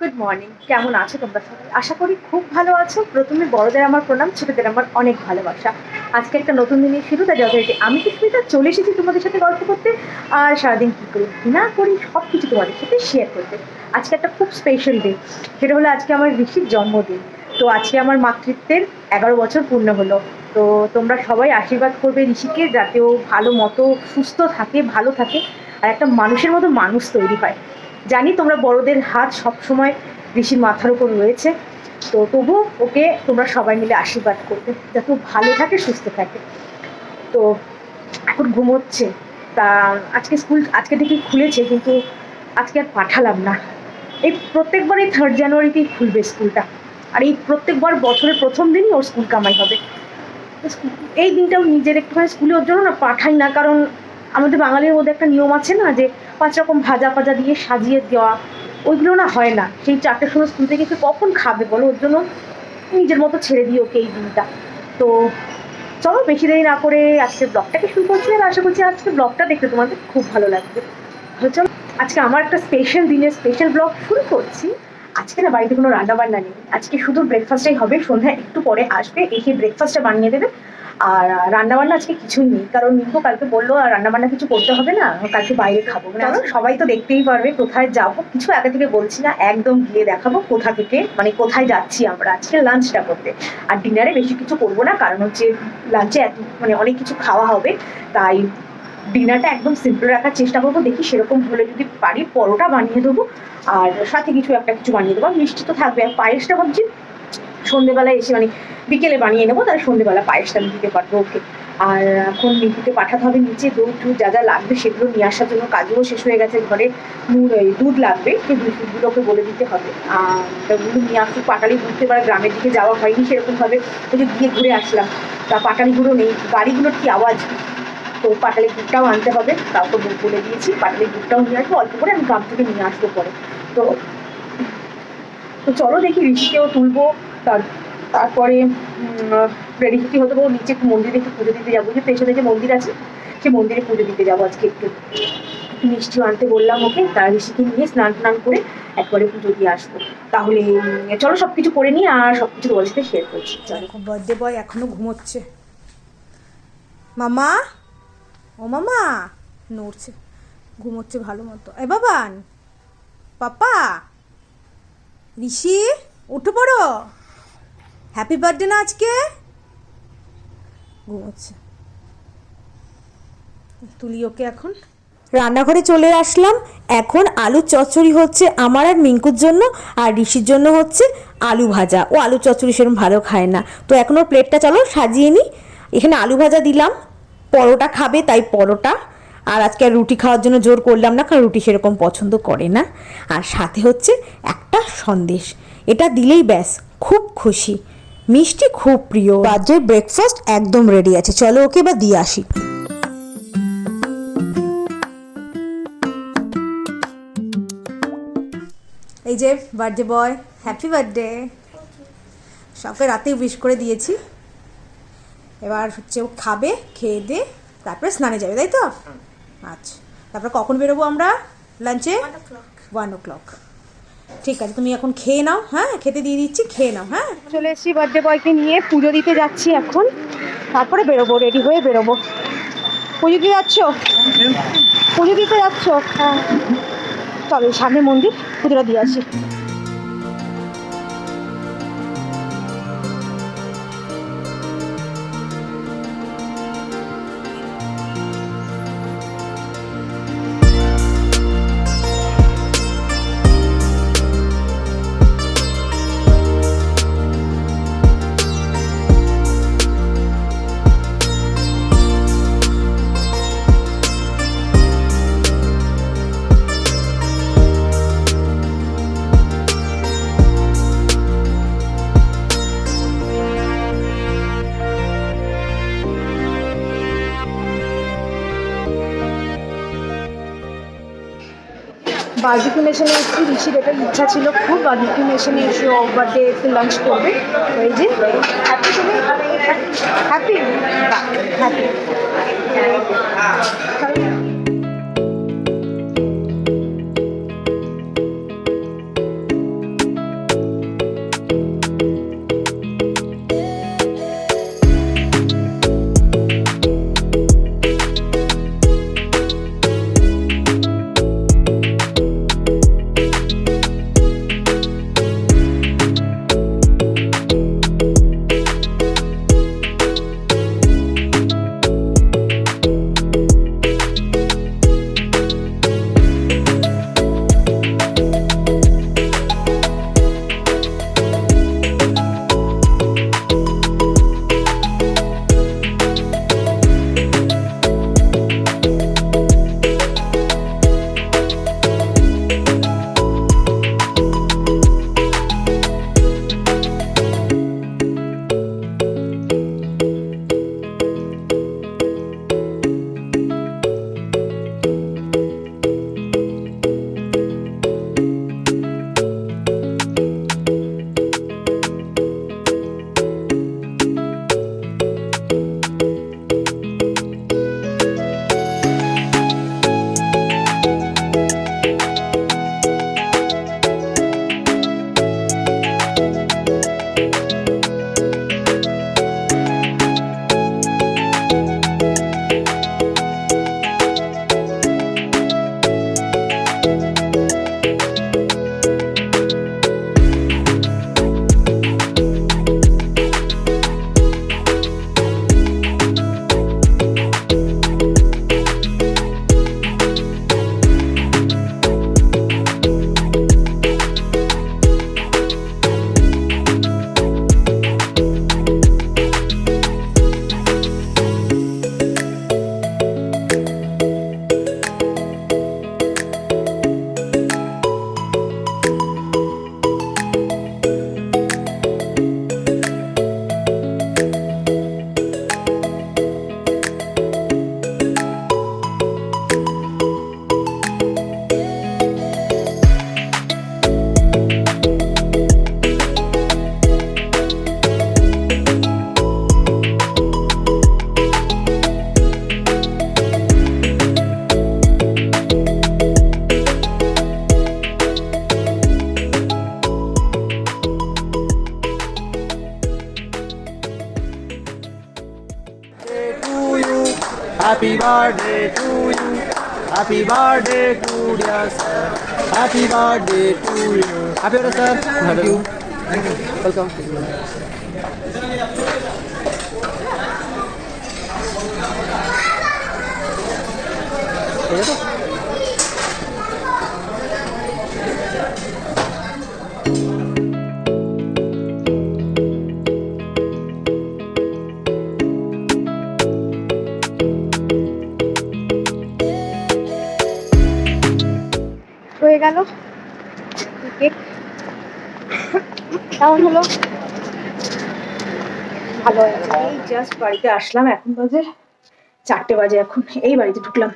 Good morning কেমন আছো তোমরা সবাই? আশা করি খুব ভালো আছো। প্রথমে বড়দের আমার প্রণাম, ছোটদের আমার অনেক ভালোবাসা। আজকে একটা নতুন দিনের শুরু, তাই যথারীতি আমি সুস্মিতা চলে এসেছি তোমাদের সাথে গল্প করতে। আর সারাদিন কী করি না করি সব কিছু তোমাদের সাথে শেয়ার করতে। আজকে একটা খুব স্পেশাল ডে সেটা হলো আজকে আমার ঋষির জন্মদিন। তো আজকে আমার মাতৃত্বের এগারো বছর পূর্ণ হলো। তো তোমরা সবাই আশীর্বাদ করবে ঋষিকে, যাতে ও ভালো মতো, সুস্থ থাকে, ভালো থাকে, আর একটা মানুষের মতো মানুষ তৈরি হয়। জানি তোমরা বড়দের হাত সবসময় ঋষির মাথার উপর রয়েছে। তো তবু ওকে তোমরা সবাই মিলে আশীর্বাদ করবে, যাতে ভালো থাকে, সুস্থ থাকে। তো এখন ঘুমোচ্ছে। তা আজকে স্কুল, আজকে থেকেই খুলেছে, কিন্তু আজকে আর পাঠালাম না। এই প্রত্যেকবারই থার্ড জানুয়ারিতেই খুলবে স্কুলটা। আর এই প্রত্যেকবার বছরের প্রথম দিনই ওর স্কুল কামাই হবে। এই দিনটাও নিজের একটুখানি স্কুলে ওর জন্য না, পাঠাই না। কারণ আমাদের বাঙালির মধ্যে একটা নিয়ম আছে না, যে পাঁচ রকম ভাজা ফাজা দিয়ে সাজিয়ে দেওয়া, ওইগুলো না হয় না। সেই চারটের সময় স্কুল থেকে কখন খাবে বলো? ওর জন্য নিজের মতো ছেড়ে দিই ওকে এই দিনটা। তো চলো, বেশি দেরি না করে আজকে ব্লগটাকে শুরু করছি আর আশা করছি আজকে ব্লগটা দেখতে তোমাদের খুব ভালো লাগবে। চলো, আজকে আমার একটা স্পেশাল দিনের স্পেশাল ব্লগ শুরু করছি। আজকে না বাড়িতে কোনো রান্না বান্না নেই। আজকে শুধু ব্রেকফাস্টটাই হবে। সন্ধ্যায় একটু পরে আসবে, এসে ব্রেকফাস্টটা বানিয়ে দেবে। আর রান্না বান্না আজকে কিছুই নেই। কারণ নিকো কালকে বলল, আর রান্না বান্না কিছু করতে হবে না, কালকে বাইরে খাব। মানে আমরা সবাই তো দেখতেই পারবে কোথায় যাব। কিছু আগে থেকে বলছি না, একদম গিয়ে দেখাবো কোথা থেকে মানে কোথায় যাচ্ছি আমরা আজকে লাঞ্চটা করতে। আর ডিনারে বেশি কিছু করব না, কারণ হচ্ছে লাঞ্চে এত মানে অনেক কিছু খাওয়া হবে। তাই ডিনারটা একদম সিম্পল রাখার চেষ্টা করব, দেখি সেরকম হলে যদি পারি, পরোটা বানিয়ে দেবো। আর সাথে কিছু একটা কিছু বানিয়ে দেবো। মিষ্টি তো থাকবে, আর পায়েসটা ভাবছি সন্ধেবেলায় এসে মানে বিকেলে বানিয়ে নেব, তাহলে সন্ধেবেলা পায়েসটা আমি দিতে পারব, ওকে। আর এখন মিঠুকে পাঠাতে হবে নিচে, দুধ টুধ যা যা লাগবে সেগুলো নিয়ে আসার জন্য কাজও শেষ হয়ে গেছে ঘরে। দুধ লাগবে সেই দুধগুলো ওকে বলে দিতে হবে। আর নিয়ে আসুক, পাটালি ঘুরতে পারে গ্রামের দিকে যাওয়া হয়নি সেরকমভাবে। ওই যে গিয়ে ঘুরে আসলাম। তা পাটালিগুলো নেই গাড়িগুলোর কি আওয়াজ? তো পাটালি দুধটাও আনতে হবে তাও তো বলে দিয়েছি, পাটালি দুধটাও নিয়ে আসব, অল্প করে আমি গ্রাম থেকে নিয়ে আসব পরে। তো তো চলো দেখি ঋষিকেও তুলবো। তার, তারপরে রেডি হতে পারব নিচে একটু মন্দিরে একটু পুজো দিতে যাব। যে পেছনে যে মন্দির আছে, সে মন্দিরে পুজো দিতে যাব আজকে একটু। মিষ্টিও আনতে বললাম ওকে, তার ঋষিকে নিয়ে স্নান টান করে একবারে পুজো দিয়ে আসব তাহলে চলো সব কিছু করে নিই আর সব কিছু তোমার সাথে শেয়ার করছি। চলো। বার্থডে বয় এখনও ঘুমোচ্ছে। মামা? ও মামা? নড়ছে। ঘুমোচ্ছে ভালো মতো। এ বাবান! পাপা! ঋষি, উঠে পড়ো। হ্যাপি বার্থডে না আজকে? ঘুমোচ্ছে। তুলি ওকে এখন। রান্নাঘরে চলে আসলাম। এখন আলু চচ্চড়ি হচ্ছে আমার আর মিঙ্কুর জন্য আর ঋষির জন্য হচ্ছে আলু ভাজা। ও আলু চচ্চড়ি সেরকম ভালো খায় না। তো এখন ওর প্লেটটা চলো সাজিয়ে নিই এখানে আলু ভাজা দিলাম। পরোটা খাবে তাই পরোটা। আর আজকে আর রুটি খাওয়ার জন্য জোর করলাম না, কারণ রুটি সেরকম পছন্দ করে না। আর সাথে হচ্ছে একটা সন্দেশ। এটা দিলেই ব্যাস, খুব খুশি। মিষ্টি খুব প্রিয়। রাজ্যের ব্রেকফাস্ট একদম রেডি আছে। চলো ওকে এবার দিয়ে আসি। এই যে বার্থডে বয় হ্যাপি বার্থডে সবকে রাতেই উইশ করে দিয়েছি। এবার হচ্ছে ও খাবে খেয়ে দে তারপরে স্নানে যাবে তাই তো? আচ্ছা। তারপরে কখন বেরোবো আমরা? লাঞ্চে ওয়ান ও ক্লক ঠিক আছে, তুমি এখন খেয়ে নাও হ্যাঁ? খেতে দিয়ে দিচ্ছি, খেয়ে নাও হ্যাঁ? চলে এসেছি বার্থডে বয়কে নিয়ে, পুজো দিতে যাচ্ছি এখন। তারপরে বেরোবো রেডি হয়ে বেরোবো। পুজো দিতে যাচ্ছ? পুজো দিতে যাচ্ছ? হ্যাঁ। চলো, সামনে মন্দির, পুজোটা দিয়ে আসি। বার্বিকিউ নেশনে এসেছি ঋষির এটা ইচ্ছা ছিল, খুব বার্বিকিউ নেশনে এসে ও বার্থডে লাঞ্চ করবে। ওই যে হ্যাপি তুমি? Happy happy happy birthday to dear sir happy birthday to you happy birthday sir thank you welcome ठीक है तो হলো। ভালো এই জাস্ট বাড়িতে আসলাম এখন বাজে চারটে বাজে এখন। এই বাড়িতে ঢুকলাম।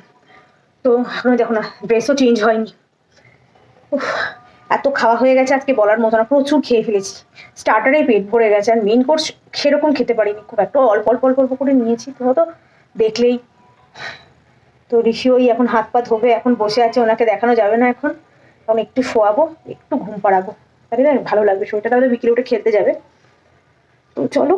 তো এখনও দেখো না ড্রেসও চেঞ্জ হয়নি। উফ, এত খাওয়া হয়ে গেছে আজকে বলার মতো না প্রচুর খেয়ে ফেলেছি। স্টার্টারে পেট ভরে গেছে আর মেন কোর্স সেরকম খেতে পারিনি। খুব একটা অল্প অল্প অল্প অল্প করে নিয়েছি। তো তো দেখলেই। তো ঋষি ওই এখন হাত পা ধোবে এখন বসে আছে ওনাকে দেখানো যাবে না এখন। এখন একটু শোয়াবো একটু ঘুম পাড়াবো। তাহলে না ভালো লাগবে, শরীরটা তাহলে বিকেলে উঠে খেলতে যাবে। তো চলো,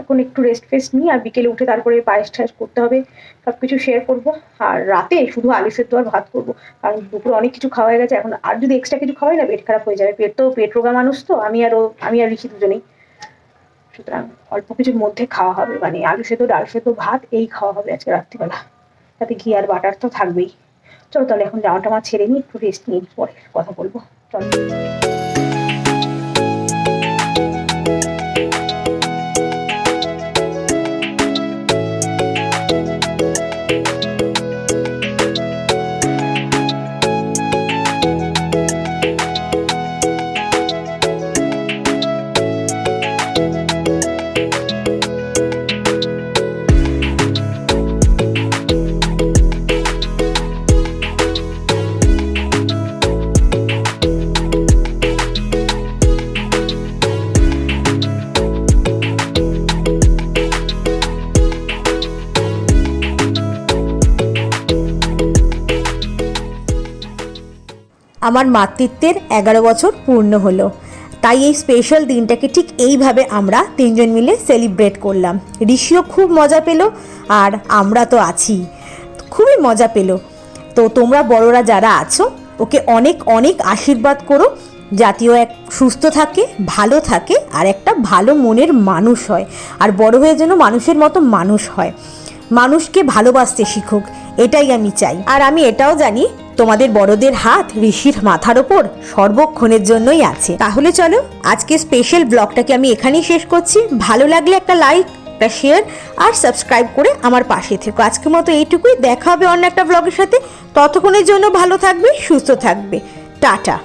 এখন একটু রেস্ট ফেস্ট নিই আর বিকেলে উঠে তারপরে পায়েস টায়েস করতে হবে সব কিছু শেয়ার করব। আর রাতে শুধু আলু সেদ্ধ আর ভাত করব, কারণ দুপুরে অনেক কিছু খাওয়া হয়ে গেছে, এখন আর যদি এক্সট্রা কিছু খাওয়াই না, পেট খারাপ হয়ে যাবে। পেট তো পেট রোগা মানুষ তো, আমি আর আমি আর ঋষি দুজনেই। সুতরাং অল্প কিছুর মধ্যে খাওয়া হবে মানে আলু সেদ্ধ, ডাল সেদ্ধ, ভাত, এই খাওয়া হবে আজকে রাত্রিবেলা। তাতে ঘি আর বাটার তো থাকবেই। চলো তাহলে এখন জামা টামা ছেড়ে নিই, একটু রেস্ট নিই, পরে কথা বলব। চলো। আমার মাতৃত্বের এগারো বছর পূর্ণ হলো। তাই এই স্পেশাল দিনটাকে ঠিক এইভাবে আমরা তিনজন মিলে সেলিব্রেট করলাম। ঋষিও খুব মজা পেল আর আমরা তো আছি। খুবই মজা পেল। তো তোমরা বড়রা যারা আছো, ওকে অনেক অনেক আশীর্বাদ করো জাতীয় এক সুস্থ থাকে, ভালো থাকে আর একটা ভালো মনের মানুষ হয় আর বড় হয়ে যেন মানুষের মতো মানুষ হয়। মানুষকে ভালোবাসতে শিখুক, এটাই আমি চাই। আর আমি এটাও জানি তোমাদের বড়দের হাত ঋষির মাথার ওপর সর্বক্ষণের জন্যই আছে। তাহলে চলো আজকে স্পেশাল ব্লগটাকে আমি এখানেই শেষ করছি। ভালো লাগলে একটা লাইক একটা শেয়ার আর সাবস্ক্রাইব করে আমার পাশে থেকো। আজকের মতো এইটুকুই। দেখা হবে অন্য একটা ব্লগের সাথে। ততক্ষণের জন্য ভালো থাকবে, সুস্থ থাকবে। টাটা।